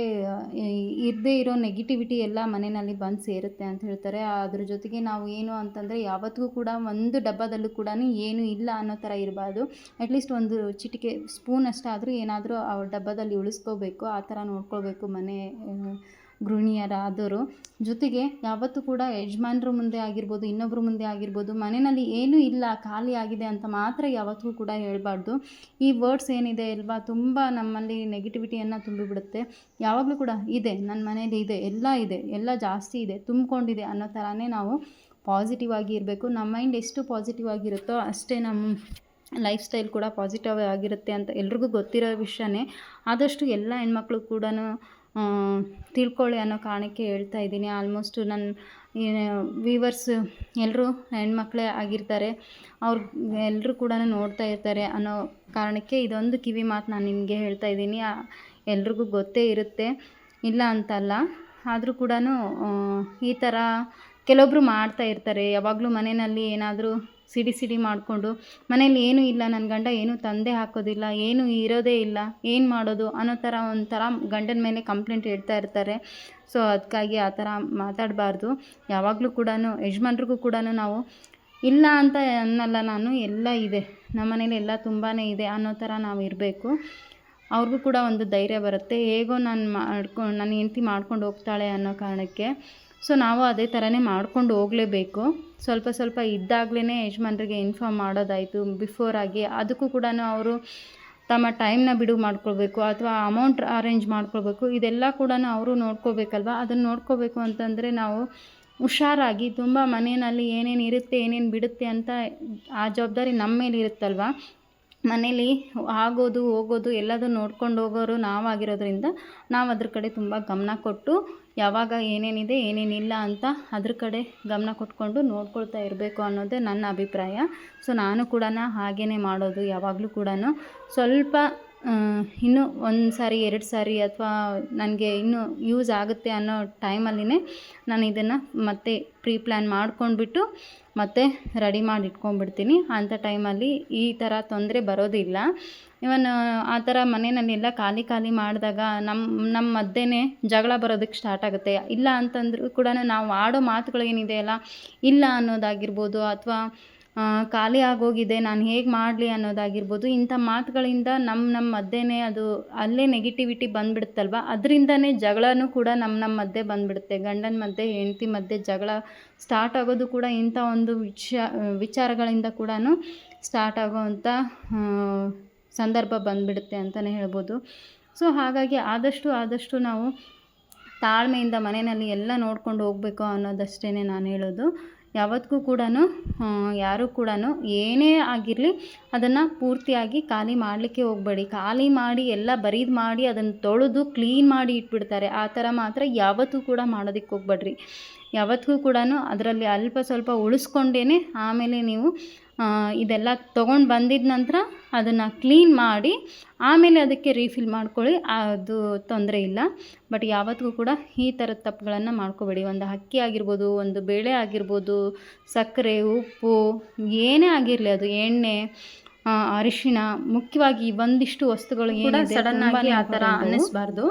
ಇರದೇ ಇರೋ ನೆಗೆಟಿವಿಟಿ ಎಲ್ಲ ಮನೆಯಲ್ಲಿ ಬಂದು ಸೇರುತ್ತೆ ಅಂತ ಹೇಳ್ತಾರೆ. ಅದ್ರ ಜೊತೆಗೆ ನಾವು ಏನು ಅಂತಂದರೆ, ಯಾವತ್ತಿಗೂ ಕೂಡ ಒಂದು ಡಬ್ಬದಲ್ಲೂ ಕೂಡ ಏನು ಇಲ್ಲ ಅನ್ನೋ ಥರ ಇರಬಾರ್ದು. ಅಟ್ಲೀಸ್ಟ್ ಒಂದು ಚಿಟಿಕೆ ಸ್ಪೂನ್ ಅಷ್ಟಾದರೂ ಏನಾದರೂ ಆ ಡಬ್ಬದಲ್ಲಿ ಉಳಿಸ್ಕೋಬೇಕು, ಆ ಥರ ನೋಡ್ಕೋಬೇಕು ಮನೆ ಗೃಹಿಣಿಯರಾದವರು ಜೊತೆಗೆ ಯಾವತ್ತೂ ಕೂಡ ಯಜಮಾನ್ರ ಮುಂದೆ ಆಗಿರ್ಬೋದು ಇನ್ನೊಬ್ಬರ ಮುಂದೆ ಆಗಿರ್ಬೋದು, ಮನೆಯಲ್ಲಿ ಏನೂ ಇಲ್ಲ, ಖಾಲಿ ಆಗಿದೆ ಅಂತ ಮಾತ್ರ ಯಾವತ್ತೂ ಕೂಡ ಹೇಳಬಾರ್ದು. ಈ ವರ್ಡ್ಸ್ ಏನಿದೆ ಅಲ್ವಾ, ತುಂಬ ನಮ್ಮಲ್ಲಿ ನೆಗೆಟಿವಿಟಿಯನ್ನು ತುಂಬಿಬಿಡುತ್ತೆ. ಯಾವಾಗಲೂ ಕೂಡ ಇದೆ ನನ್ನ ಮನೇಲಿ ಇದೆ, ಎಲ್ಲ ಇದೆ, ಎಲ್ಲ ಜಾಸ್ತಿ ಇದೆ, ತುಂಬಿಕೊಂಡಿದೆ ಅನ್ನೋ ಥರನೇ ನಾವು ಪಾಸಿಟಿವ್ ಆಗಿ ಇರಬೇಕು. ನಮ್ಮ ಮೈಂಡ್ ಎಷ್ಟು ಪಾಸಿಟಿವ್ ಆಗಿರುತ್ತೋ ಅಷ್ಟೇ ನಮ್ಮ ಲೈಫ್ ಸ್ಟೈಲ್ ಕೂಡ ಪಾಸಿಟಿವ್ ಆಗಿರುತ್ತೆ ಅಂತ ಎಲ್ರಿಗೂ ಗೊತ್ತಿರೋ ವಿಷಯನೇ. ಆದಷ್ಟು ಎಲ್ಲ ಹೆಣ್ಮಕ್ಳು ಕೂಡ ತಿಳ್ಕೊಳ್ಳಿ ಅನ್ನೋ ಕಾರಣಕ್ಕೆ ಹೇಳ್ತಾ ಇದ್ದೀನಿ. ಆಲ್ಮೋಸ್ಟು ನನ್ನ ವೀವರ್ಸ್ ಎಲ್ಲರೂ ಹೆಣ್ಮಕ್ಳೇ ಆಗಿರ್ತಾರೆ. ಅವ್ರು ಎಲ್ಲರೂ ಕೂಡ ನೋಡ್ತಾ ಇರ್ತಾರೆ ಅನ್ನೋ ಕಾರಣಕ್ಕೆ ಇದೊಂದು ಕಿವಿ ಮಾತು ನಾನು ನಿಮಗೆ ಹೇಳ್ತಾ ಇದ್ದೀನಿ. ಎಲ್ರಿಗೂ ಗೊತ್ತೇ ಇರುತ್ತೆ. ಇಲ್ಲ ಅಂತಲ್ಲ. ಆದರೂ ಕೂಡ ಈ ಥರ ಕೆಲವೊಬ್ಬರು ಮಾಡ್ತಾ ಇರ್ತಾರೆ. ಯಾವಾಗಲೂ ಮನೆಯಲ್ಲಿ ಏನಾದರೂ ಸಿಡಿ ಸಿಡಿ ಮಾಡಿಕೊಂಡು, ಮನೇಲಿ ಏನೂ ಇಲ್ಲ ನನ್ನ ಗಂಡ ಏನೂ ತಂದೆ ಹಾಕೋದಿಲ್ಲ, ಏನೂ ಇರೋದೇ ಇಲ್ಲ, ಏನು ಮಾಡೋದು? ಅನ್ನೋ ಥರ ಒಂಥರ ಗಂಡನ ಮೇಲೆ ಕಂಪ್ಲೇಂಟ್ ಇಡ್ತಾ ಇರ್ತಾರೆ. ಸೊ ಅದಕ್ಕಾಗಿ ಆ ಥರ ಮಾತಾಡಬಾರ್ದು. ಯಾವಾಗಲೂ ಕೂಡ ಯಜಮಾನ್ರಿಗೂ ಕೂಡ ನಾವು, ಇಲ್ಲ ಅಂತ ಅನ್ನಲ್ಲ ನಾನು, ಎಲ್ಲ ಇದೆ. ನಮ್ಮ ಮನೇಲಿ ಎಲ್ಲ ತುಂಬಾ ಇದೆ ಅನ್ನೋ ಥರ ನಾವು ಇರಬೇಕು. ಅವ್ರಿಗೂ ಕೂಡ ಒಂದು ಧೈರ್ಯ ಬರುತ್ತೆ. ಹೇಗೋ ನಾನು ಮಾಡ್ಕೊ ನನ್ನ ಹೆಂಡ್ತಿ ಮಾಡ್ಕೊಂಡು ಹೋಗ್ತಾಳೆ ಅನ್ನೋ ಕಾರಣಕ್ಕೆ. ಸೊ ನಾವು ಅದೇ ಥರನೇ ಮಾಡ್ಕೊಂಡು ಹೋಗಲೇಬೇಕು. ಸ್ವಲ್ಪ ಸ್ವಲ್ಪ ಇದ್ದಾಗಲೇ ಯಜಮಾನ್ರಿಗೆ ಇನ್ಫಾರ್ಮ್ ಮಾಡೋದಾಯಿತು. ಬಿಫೋರ್ ಆಗಿ ಅದಕ್ಕೂ ಕೂಡ ಅವರು ತಮ್ಮ ಟೈಮ್ನ ಬಿಡುವು ಮಾಡ್ಕೊಳ್ಬೇಕು ಅಥವಾ ಅಮೌಂಟ್ ಅರೇಂಜ್ ಮಾಡ್ಕೊಳ್ಬೇಕು. ಇದೆಲ್ಲ ಕೂಡ ಅವರು ನೋಡ್ಕೋಬೇಕಲ್ವ? ಅದನ್ನು ನೋಡ್ಕೋಬೇಕು ಅಂತಂದರೆ ನಾವು ಹುಷಾರಾಗಿ ತುಂಬ ಮನೆಯಲ್ಲಿ ಏನೇನು ಇರುತ್ತೆ, ಏನೇನು ಬಿಡುತ್ತೆ ಅಂತ ಆ ಜವಾಬ್ದಾರಿ ನಮ್ಮ ಮೇಲೆ ಇರುತ್ತಲ್ವ ಮನೇಲಿ ಆಗೋದು, ಹೋಗೋದು ಎಲ್ಲದೂ ನೋಡ್ಕೊಂಡು ಹೋಗೋರು ನಾವಾಗಿರೋದ್ರಿಂದ ನಾವು ಅದ್ರ ಕಡೆ ತುಂಬ ಗಮನ ಕೊಟ್ಟು ಯಾವಾಗ ಏನೇನಿದೆ, ಏನೇನಿಲ್ಲ ಅಂತ ಅದ್ರ ಕಡೆ ಗಮನ ಕೊಟ್ಕೊಂಡು ನೋಡ್ಕೊಳ್ತಾ ಇರಬೇಕು ಅನ್ನೋದೇ ನನ್ನ ಅಭಿಪ್ರಾಯ. ಸೊ ನಾನು ಕೂಡ ಹಾಗೇ ಮಾಡೋದು ಯಾವಾಗಲೂ ಕೂಡ ಸ್ವಲ್ಪ ಇನ್ನೂ ಒಂದು ಸಾರಿ, ಎರಡು ಸಾರಿ ಅಥವಾ ನನಗೆ ಇನ್ನೂ ಯೂಸ್ ಆಗುತ್ತೆ ಅನ್ನೋ ಟೈಮಲ್ಲಿನೇ ನಾನು ಇದನ್ನು ಮತ್ತೆ ಪ್ರೀ ಪ್ಲ್ಯಾನ್ ಮಾಡ್ಕೊಂಡ್ಬಿಟ್ಟು ಮತ್ತೆ ರೆಡಿ ಮಾಡಿ ಇಟ್ಕೊಂಡ್ಬಿಡ್ತೀನಿ. ಅಂಥ ಟೈಮಲ್ಲಿ ಈ ಥರ ತೊಂದರೆ ಬರೋದಿಲ್ಲ ಇವನ್ ಆ ಥರ ಮನೆಯಲ್ಲೆಲ್ಲ ಖಾಲಿ ಖಾಲಿ ಮಾಡಿದಾಗ ನಮ್ಮ ನಮ್ಮ ಮಧ್ಯೆನೇ ಜಗಳ ಬರೋದಕ್ಕೆ ಸ್ಟಾರ್ಟ್ ಆಗುತ್ತೆ. ಇಲ್ಲ ಅಂತಂದರೂ ಕೂಡ ನಾವು ಆಡೋ ಮಾತುಗಳು ಏನಿದೆಯಲ್ಲ ಇಲ್ಲ ಅನ್ನೋದಾಗಿರ್ಬೋದು ಅಥವಾ ಖಾಲಿ ಆಗೋಗಿದೆ, ನಾನು ಹೇಗೆ ಮಾಡಲಿ ಅನ್ನೋದಾಗಿರ್ಬೋದು, ಇಂಥ ಮಾತುಗಳಿಂದ ನಮ್ಮ ನಮ್ಮ ಮಧ್ಯೆನೇ ಅದು ಅಲ್ಲೇ ನೆಗೆಟಿವಿಟಿ ಬಂದುಬಿಡುತ್ತಲ್ವ? ಅದರಿಂದನೇ ಜಗಳನೂ ಕೂಡ ನಮ್ಮ ನಮ್ಮ ಮಧ್ಯೆ ಬಂದುಬಿಡುತ್ತೆ. ಗಂಡನ ಮಧ್ಯೆ, ಹೆಂಡತಿ ಮಧ್ಯೆ ಜಗಳ ಸ್ಟಾರ್ಟ್ ಆಗೋದು ಕೂಡ ಇಂಥ ಒಂದು ವಿಷ ವಿಚಾರಗಳಿಂದ ಕೂಡ ಸ್ಟಾರ್ಟ್ ಆಗೋವಂಥ ಸಂದರ್ಭ ಬಂದುಬಿಡುತ್ತೆ ಅಂತಲೇ ಹೇಳ್ಬೋದು. ಸೊ, ಹಾಗಾಗಿ ಆದಷ್ಟು ಆದಷ್ಟು ನಾವು ತಾಳ್ಮೆಯಿಂದ ಮನೆಯಲ್ಲಿ ಎಲ್ಲ ನೋಡ್ಕೊಂಡು ಹೋಗಬೇಕು ಅನ್ನೋದಷ್ಟೇ ನಾನು ಹೇಳೋದು. ಯಾವತ್ತಿಗೂ ಕೂಡ ಯಾರೂ ಕೂಡ ಏನೇ ಆಗಿರಲಿ ಅದನ್ನು ಪೂರ್ತಿಯಾಗಿ ಖಾಲಿ ಮಾಡಲಿಕ್ಕೆ ಹೋಗಬೇಡಿ. ಖಾಲಿ ಮಾಡಿ ಎಲ್ಲ ಬರೀದು ಮಾಡಿ ಅದನ್ನು ತೊಳೆದು ಕ್ಲೀನ್ ಮಾಡಿ ಇಟ್ಬಿಡ್ತಾರೆ. ಆ ಥರ ಮಾತ್ರ ಯಾವತ್ತೂ ಕೂಡ ಮಾಡೋದಕ್ಕೆ ಹೋಗ್ಬೇಡ್ರಿ. ಯಾವತ್ತಿಗೂ ಕೂಡ ಅದರಲ್ಲಿ ಅಲ್ಪ ಸ್ವಲ್ಪ ಉಳಿಸ್ಕೊಂಡೇ ಆಮೇಲೆ ನೀವು ಇದೆಲ್ಲ ತೊಗೊಂಡು ಬಂದಿದ ನಂತರ ಅದನ್ನು ಕ್ಲೀನ್ ಮಾಡಿ ಆಮೇಲೆ ಅದಕ್ಕೆ ರೀಫಿಲ್ ಮಾಡ್ಕೊಳ್ಳಿ ಅದು ತೊಂದರೆ ಇಲ್ಲ. ಬಟ್ ಯಾವತ್ತಿಗೂ ಕೂಡ ಈ ಥರದ ತಪ್ಪುಗಳನ್ನು ಮಾಡ್ಕೋಬೇಡಿ. ಒಂದು ಅಕ್ಕಿ ಆಗಿರ್ಬೋದು ಒಂದು ಬೇಳೆ ಆಗಿರ್ಬೋದು ಸಕ್ಕರೆ ಉಪ್ಪು ಏನೇ ಆಗಿರಲಿ ಅದು ಎಣ್ಣೆ ಅರಿಶಿಣ ಮುಖ್ಯವಾಗಿ ಒಂದಿಷ್ಟು ವಸ್ತುಗಳು ಏನು ಸಡನ್ನಾಗಿ ಆ ಥರ ಅನ್ನಿಸ್ಬಾರ್ದು.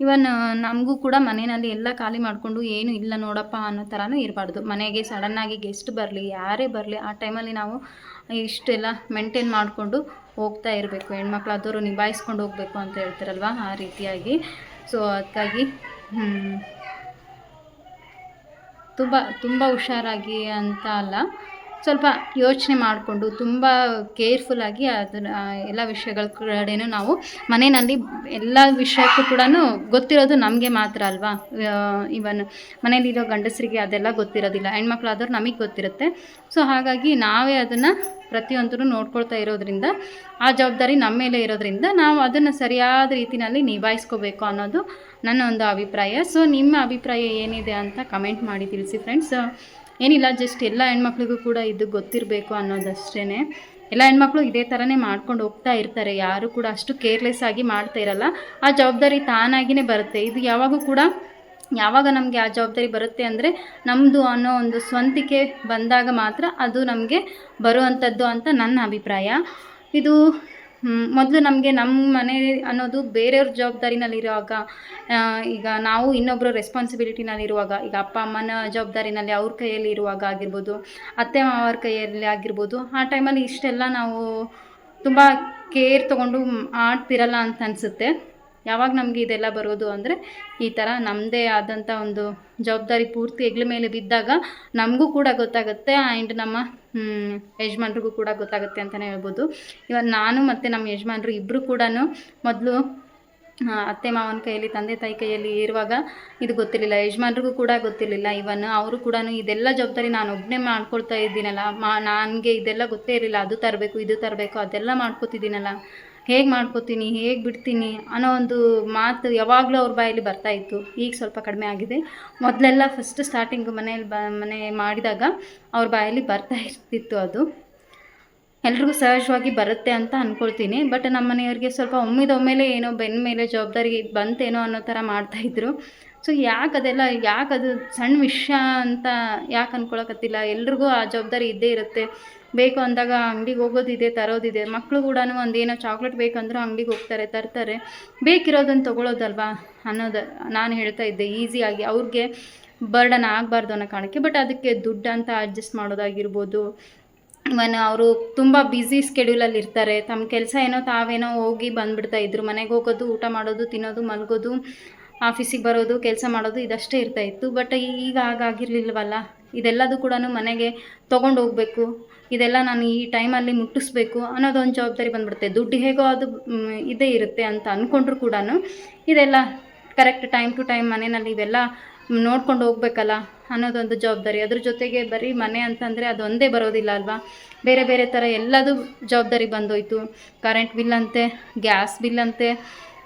ಇವನ್ ನಮಗೂ ಕೂಡ ಮನೆಯಲ್ಲಿ ಎಲ್ಲ ಖಾಲಿ ಮಾಡಿಕೊಂಡು ಏನು ಇಲ್ಲ ನೋಡಪ್ಪ ಅನ್ನೋ ಥರನೂ ಇರಬಾರ್ದು. ಮನೆಗೆ ಸಡನ್ನಾಗಿ ಗೆಸ್ಟ್ ಬರಲಿ, ಯಾರೇ ಬರಲಿ, ಆ ಟೈಮಲ್ಲಿ ನಾವು ಇಷ್ಟೆಲ್ಲ ಮೇಂಟೈನ್ ಮಾಡಿಕೊಂಡು ಹೋಗ್ತಾ ಇರಬೇಕು. ಹೆಣ್ಮಕ್ಳಾದವರು ನಿಭಾಯಿಸ್ಕೊಂಡು ಹೋಗಬೇಕು ಅಂತ ಹೇಳ್ತಾರಲ್ವ ಆ ರೀತಿಯಾಗಿ. ಸೊ ಅದಕ್ಕಾಗಿ ತುಂಬ ತುಂಬ ಹುಷಾರಾಗಿ ಅಂತ ಅಲ್ಲ. ಸ್ವಲ್ಪ ಯೋಚನೆ ಮಾಡಿಕೊಂಡು ತುಂಬ ಕೇರ್ಫುಲ್ಲಾಗಿ ಅದನ್ನು ಎಲ್ಲ ವಿಷಯಗಳ ಕಡೆನೂ ನಾವು ಮನೆಯಲ್ಲಿ ಎಲ್ಲ ವಿಷಯಕ್ಕೂ ಕೂಡ ಗೊತ್ತಿರೋದು ನಮಗೆ ಮಾತ್ರ ಅಲ್ವಾ? ಇವನ್ ಮನೇಲಿರೋ ಗಂಡಸರಿಗೆ ಅದೆಲ್ಲ ಗೊತ್ತಿರೋದಿಲ್ಲ, ಹೆಣ್ಮಕ್ಳಾದವ್ರು ನಮಗೆ ಗೊತ್ತಿರುತ್ತೆ. ಸೊ ಹಾಗಾಗಿ ನಾವೇ ಅದನ್ನು ಪ್ರತಿಯೊಂದೂ ನೋಡ್ಕೊಳ್ತಾ ಇರೋದ್ರಿಂದ, ಆ ಜವಾಬ್ದಾರಿ ನಮ್ಮ ಮೇಲೆ ಇರೋದ್ರಿಂದ ನಾವು ಅದನ್ನು ಸರಿಯಾದ ರೀತಿಯಲ್ಲಿ ನಿಭಾಯಿಸ್ಕೋಬೇಕು ಅನ್ನೋದು ನನ್ನ ಒಂದು ಅಭಿಪ್ರಾಯ. ಸೊ ನಿಮ್ಮ ಅಭಿಪ್ರಾಯ ಏನಿದೆ ಅಂತ ಕಮೆಂಟ್ ಮಾಡಿ ತಿಳಿಸಿ ಫ್ರೆಂಡ್ಸ್ ಏನಿಲ್ಲ ಜಸ್ಟ್ ಎಲ್ಲ ಹೆಣ್ಮಕ್ಳಿಗೂ ಕೂಡ ಇದು ಗೊತ್ತಿರಬೇಕು ಅನ್ನೋದಷ್ಟೇ ಎಲ್ಲ ಹೆಣ್ಮಕ್ಳು ಇದೇ ಥರನೇ ಮಾಡ್ಕೊಂಡು ಹೋಗ್ತಾ ಇರ್ತಾರೆ. ಯಾರು ಕೂಡ ಅಷ್ಟು ಕೇರ್ಲೆಸ್ ಆಗಿ ಮಾಡ್ತಾ ಇರಲ್ಲ. ಆ ಜವಾಬ್ದಾರಿ ತಾನಾಗಿಯೇ ಬರುತ್ತೆ. ಇದು ಯಾವಾಗೂ ಕೂಡ, ಯಾವಾಗ ನಮಗೆ ಆ ಜವಾಬ್ದಾರಿ ಬರುತ್ತೆ ಅಂದರೆ ನಮ್ಮದು ಅನ್ನೋ ಒಂದು ಸ್ವಂತಿಕೆ ಬಂದಾಗ ಮಾತ್ರ ಅದು ನಮಗೆ ಬರುವಂಥದ್ದು ಅಂತ ನನ್ನ ಅಭಿಪ್ರಾಯ. ಇದು ಮೊದಲು ನಮಗೆ ನಮ್ಮ ಮನೆ ಅನ್ನೋದು ಬೇರೆಯವ್ರ ಜವಾಬ್ದಾರಿನಲ್ಲಿರುವಾಗ ಈಗ ನಾವು ಇನ್ನೊಬ್ಬರು ರೆಸ್ಪಾನ್ಸಿಬಿಲಿಟಿನಲ್ಲಿರುವಾಗ ಈಗ ಅಪ್ಪ ಅಮ್ಮನ ಜವಾಬ್ದಾರಿನಲ್ಲಿ ಅವ್ರ ಕೈಯಲ್ಲಿ ಇರುವಾಗ ಆಗಿರ್ಬೋದು, ಅತ್ತೆ ಮಾವರ ಕೈಯಲ್ಲಿ ಆಗಿರ್ಬೋದು, ಆ ಟೈಮಲ್ಲಿ ಇಷ್ಟೆಲ್ಲ ನಾವು ತುಂಬ ಕೇರ್ ತೊಗೊಂಡು ಆಡ್ತಿರಲ್ಲ ಅಂತ ಅನಿಸುತ್ತೆ. ಯಾವಾಗ ನಮಗೆ ಇದೆಲ್ಲ ಬರೋದು ಅಂದರೆ, ಈ ಥರ ನಮ್ಮದೇ ಆದಂಥ ಒಂದು ಜವಾಬ್ದಾರಿ ಪೂರ್ತಿ ಹೆಗ್ಲ ಮೇಲೆ ಬಿದ್ದಾಗ ನಮಗೂ ಕೂಡ ಗೊತ್ತಾಗುತ್ತೆ ಆ್ಯಂಡ್ ನಮ್ಮ ಯಜಮಾನ್ರಿಗೂ ಕೂಡ ಗೊತ್ತಾಗುತ್ತೆ ಅಂತಲೇ ಹೇಳ್ಬೋದು. ಇವಾಗ ನಾನು ಮತ್ತು ನಮ್ಮ ಯಜಮಾನ್ರು ಇಬ್ಬರು ಕೂಡ ಮೊದಲು ಅತ್ತೆ ಮಾವನ ಕೈಯಲ್ಲಿ, ತಂದೆ ತಾಯಿ ಕೈಯಲ್ಲಿ ಇರುವಾಗ ಇದು ಗೊತ್ತಿರಲಿಲ್ಲ. ಯಜಮಾನ್ರಿಗೂ ಕೂಡ ಗೊತ್ತಿರಲಿಲ್ಲ. ಇವನ್ ಅವರು ಕೂಡ ಇದೆಲ್ಲ ಜವಾಬ್ದಾರಿ ನಾನು ಒಬ್ಬನೇ ಮಾಡ್ಕೊಳ್ತಾ ಇದ್ದೀನಲ್ಲ, ಮಾ, ನನಗೆ ಇದೆಲ್ಲ ಗೊತ್ತೇ ಇರಲಿಲ್ಲ. ಅದು ತರಬೇಕು, ಇದು ತರಬೇಕು, ಅದೆಲ್ಲ ಮಾಡ್ಕೊತಿದ್ದೀನಲ್ಲ. ಹೇಗೆ ಮಾಡ್ಕೋತೀನಿ, ಹೇಗೆ ಬಿಡ್ತೀನಿ ಅನ್ನೋ ಒಂದು ಮಾತು ಯಾವಾಗಲೂ ಅವ್ರ ಬಾಯಲ್ಲಿ ಬರ್ತಾ ಇತ್ತು. ಈಗ ಸ್ವಲ್ಪ ಕಡಿಮೆ ಆಗಿದೆ. ಮೊದಲೆಲ್ಲ ಫಸ್ಟ್ ಸ್ಟಾರ್ಟಿಂಗ್ ಮನೆಯಲ್ಲಿ ಬ, ಮನೆ ಮಾಡಿದಾಗ ಅವ್ರ ಬಾಯಲ್ಲಿ ಬರ್ತಾ ಇರ್ತಿತ್ತು ಅದು. ಎಲ್ರಿಗೂ ಸಹಜವಾಗಿ ಬರುತ್ತೆ ಅಂತ ಅಂದ್ಕೊಳ್ತೀನಿ ಬಟ್ ನಮ್ಮ ಮನೆಯವ್ರಿಗೆ ಸ್ವಲ್ಪ ಒಮ್ಮಿದೊಮ್ಮೆಲೆ ಏನೋ ಬೆನ್ನ ಮೇಲೆ ಜವಾಬ್ದಾರಿ ಬಂತೇನೋ ಅನ್ನೋ ಥರ ಮಾಡ್ತಾಯಿದ್ರು ಸೊ ಯಾಕೆ ಅದೆಲ್ಲ ಯಾಕೆ ಅದು ಸಣ್ಣ ವಿಷಯ ಅಂತ ಯಾಕೆ ಅಂದ್ಕೊಳಕತ್ತಿಲ್ಲ ಎಲ್ರಿಗೂ ಆ ಜವಾಬ್ದಾರಿ ಇದ್ದೇ ಇರುತ್ತೆ. ಬೇಕು ಅಂದಾಗ ಅಂಗಡಿಗೆ ಹೋಗೋದಿದೆ ತರೋದಿದೆ ಮಕ್ಕಳು ಕೂಡ ಒಂದು ಏನೋ ಚಾಕ್ಲೇಟ್ ಬೇಕಂದ್ರೂ ಅಂಗಡಿಗೆ ಹೋಗ್ತಾರೆ, ತರ್ತಾರೆ. ಬೇಕಿರೋದನ್ನು ತೊಗೊಳೋದಲ್ವಾ ಅನ್ನೋದು ನಾನು ಹೇಳ್ತಾ ಇದ್ದೆ ಈಸಿಯಾಗಿ ಅವ್ರಿಗೆ ಬರ್ಡನ್ ಆಗಬಾರ್ದು ಅನ್ನೋ ಕಾರಣಕ್ಕೆ. ಬಟ್ ಅದಕ್ಕೆ ದುಡ್ಡು ಅಂತ ಅಡ್ಜಸ್ಟ್ ಮಾಡೋದಾಗಿರ್ಬೋದು. ಇವನ್ ಅವರು ತುಂಬ ಬ್ಯುಸಿ ಸ್ಕೆಡ್ಯೂಲಲ್ಲಿ ಇರ್ತಾರೆ. ತಮ್ಮ ಕೆಲಸ ಏನೋ ತಾವೇನೋ ಹೋಗಿ ಬಂದುಬಿಡ್ತಾ ಇದ್ರು. ಮನೆಗೆ ಹೋಗೋದು, ಊಟ ಮಾಡೋದು, ತಿನ್ನೋದು, ಮಲಗೋದು. ಆಫೀಸಿಗೆ ಬರೋದು, ಕೆಲಸ ಮಾಡೋದು ಇದಷ್ಟೇ ಇರ್ತಾ ಇತ್ತು. ಬಟ್ ಈಗ ಹಾಗಾಗಿರ್ಲಿಲ್ವಲ್ಲ? ಇದೆಲ್ಲದೂ ಕೂಡ ಮನೆಗೆ ತೊಗೊಂಡು ಹೋಗಬೇಕು. ಇದೆಲ್ಲ ನಾನು ಈ ಟೈಮಲ್ಲಿ ಮುಟ್ಟಿಸ್ಬೇಕು ಅನ್ನೋದೊಂದು ಜವಾಬ್ದಾರಿ ಬಂದ್ಬಿಡುತ್ತೆ. ದುಡ್ಡು ಹೇಗೋ ಅದು ಇದೇ ಇರುತ್ತೆ ಅಂತ ಅಂದ್ಕೊಂಡ್ರು ಕೂಡ ಇದೆಲ್ಲ ಕರೆಕ್ಟ್ ಟೈಮ್ ಟು ಟೈಮ್ ಮನೆಯಲ್ಲಿ ಇವೆಲ್ಲ ನೋಡ್ಕೊಂಡು ಹೋಗ್ಬೇಕಲ್ಲ ಅನ್ನೋದೊಂದು ಜವಾಬ್ದಾರಿ. ಅದ್ರ ಜೊತೆಗೆ ಬರೀ ಮನೆ ಅಂತಂದರೆ ಅದೊಂದೇ ಬರೋದಿಲ್ಲ ಅಲ್ವಾ? ಬೇರೆ ಬೇರೆ ಥರ ಎಲ್ಲದು ಜವಾಬ್ದಾರಿ ಬಂದೋಯ್ತು. ಕರೆಂಟ್ ಬಿಲ್ ಅಂತೆ ಗ್ಯಾಸ್ ಬಿಲ್ ಅಂತೆ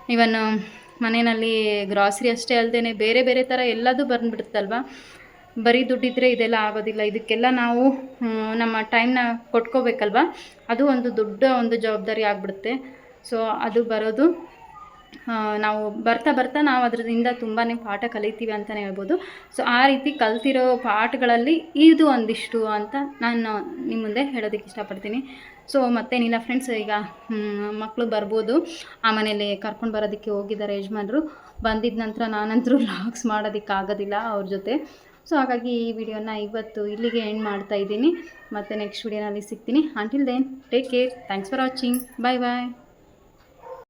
ಇವನ್ ಮನೆಯಲ್ಲಿ ಗ್ರಾಸರಿ ಅಷ್ಟೇ ಅಲ್ಲದೆ ಬೇರೆ ಬೇರೆ ಥರ ಎಲ್ಲದೂ ಬಂದುಬಿಡುತ್ತಲ್ವ? ಬರೀ ದುಡ್ಡಿದ್ರೆ ಇದೆಲ್ಲ ಆಗೋದಿಲ್ಲ. ಇದಕ್ಕೆಲ್ಲ ನಾವು ನಮ್ಮ ಟೈಮ್ನ ಕೊಟ್ಕೋಬೇಕಲ್ವ? ಅದು ಒಂದು ದೊಡ್ಡ ಒಂದು ಜವಾಬ್ದಾರಿ ಆಗಿಬಿಡುತ್ತೆ. ಸೊ ಅದು ಬರೋದು ನಾವು ಬರ್ತಾ ಬರ್ತಾ ನಾವು ಅದರಿಂದ ತುಂಬಾ ಪಾಠ ಕಲಿತೀವಿ ಅಂತಲೇ ಹೇಳ್ಬೋದು. ಸೊ ಆ ರೀತಿ ಕಲ್ತಿರೋ ಪಾಠಗಳಲ್ಲಿ ಇದು ಒಂದಿಷ್ಟು ಅಂತ ನಾನು ನಿಮ್ಮ ಮುಂದೆ ಹೇಳೋದಕ್ಕೆ ಇಷ್ಟಪಡ್ತೀನಿ. ಸೊ ಮತ್ತೇನಿಲ್ಲ ಫ್ರೆಂಡ್ಸ್ ಈಗ ಮಕ್ಕಳು ಬರ್ಬೋದು. ಆ ಮನೇಲಿ ಕರ್ಕೊಂಡು ಬರೋದಕ್ಕೆ ಹೋಗಿದ್ದಾರೆ ಯಜಮಾನರು. ಬಂದಿದ್ದ ನಂತರ ನಾನಂತರೂ ಮಾಡೋದಕ್ಕೆ ಆಗೋದಿಲ್ಲ ಅವ್ರ ಜೊತೆ. ಸೊ ಹಾಗಾಗಿ ಈ ವಿಡಿಯೋನ ಇವತ್ತು ಇಲ್ಲಿಗೆ ಎಂಡ್ ಮಾಡ್ತಾ ಇದ್ದೀನಿ. ಮತ್ತು ನೆಕ್ಸ್ಟ್ ವಿಡಿಯೋನಲ್ಲಿ ಸಿಗ್ತೀನಿ. Until then take care thanks for watching bye bye